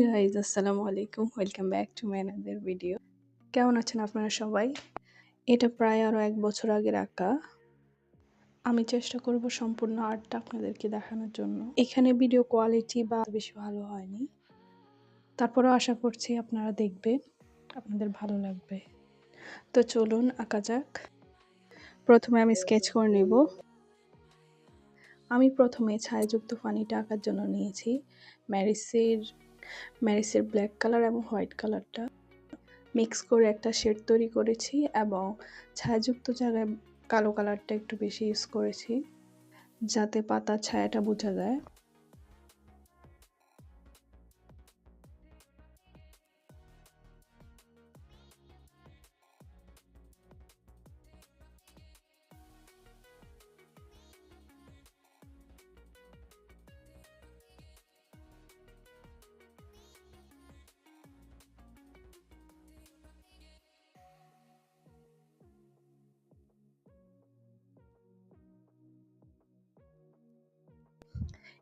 Guys আসসালামু আলাইকুম welcome back to my another video কেমন আছেন আপনারা সবাই? এটা প্রায় আরও এক বছর আগের আঁকা। আমি চেষ্টা করব সম্পূর্ণ আর্টটা আপনাদেরকে দেখানোর জন্য। এখানে ভিডিও কোয়ালিটি বা বেশি ভালো হয়নি। তারপরেও আশা করছি আপনারা দেখবেন, আপনাদের ভালো লাগবে। তো চলুন আঁকা যাক। প্রথমে আমি স্কেচ করে নেব। আমি প্রথমে ছায়াযুক্ত পানিটা আঁকার জন্য নিয়েছি। ম্যারিসের ম্যারিসের ব্ল্যাক কালার এবং হোয়াইট কালারটা। মিক্স করে একটা শেড তৈরি করেছি এবং ছায়াযুক্ত জায়গায় কালো কালারটা একটু বেশি ইউজ করেছি, যাতে পাতা ছায়াটা বোঝা যায়।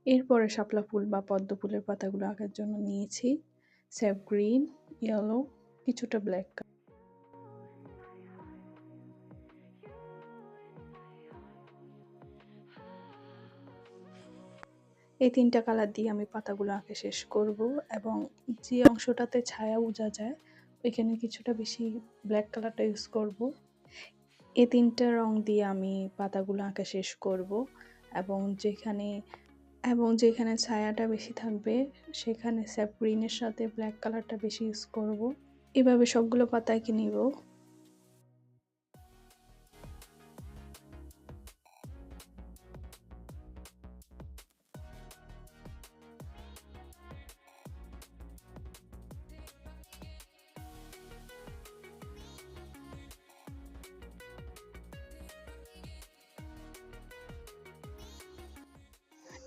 এরপরে শাপলা ফুল বা পদ্ম ফুলের পাতাগুলো আঁকার জন্য নিয়েছি। স্যাপ গ্রিন, ইয়েলো, কিছুটা ব্ল্যাক এই তিনটা কালার দিয়ে আমি পাতাগুলো আঁকে শেষ করব এবং যে অংশটাতে ছায়া বোঝা যায়, ওইখানে কিছুটা বেশি ব্ল্যাক কালারটা ইউজ করব। এই তিনটা রং দিয়ে আমি পাতাগুলো আঁকা শেষ করব এবং যেখানে এবং যেখানে ছায়াটা বেশি থাকবে, সেখানে স্যাপ গ্রিনের সাথে ব্ল্যাক কালারটা বেশি ইউজ করব। এভাবে সবগুলো পাতাকে নিব?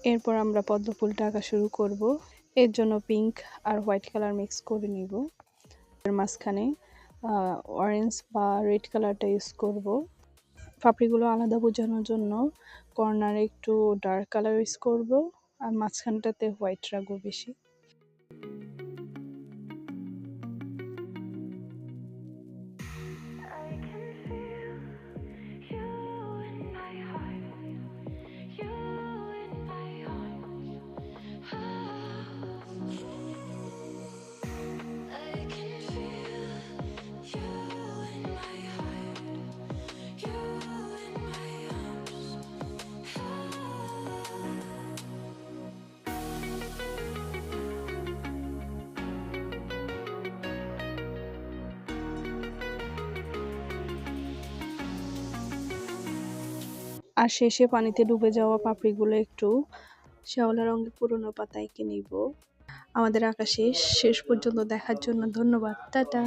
এরপর আমরা পদ্ম ফুলটা আঁকা শুরু করব। এর জন্য পিঙ্ক আর হোয়াইট কালার মিক্স করে নিব। এর মাঝখানে অরেঞ্জ বা রেড কালারটা ইউজ করব। পাপড়িগুলো আলাদা বোঝানোর জন্য কর্নারে একটু ডার্ক কালার ইউজ করব আর মাঝখানটাতে হোয়াইট রাখব বেশি। আর শেষে পানিতে ডুবে যাওয়া পাপড়িগুলো একটু শ্যাওলা রঙের পুরনো পাতায় নিব। আমাদের আঁকা শেষ শেষ পর্যন্ত দেখার জন্য ধন্যবাদ। টাটা।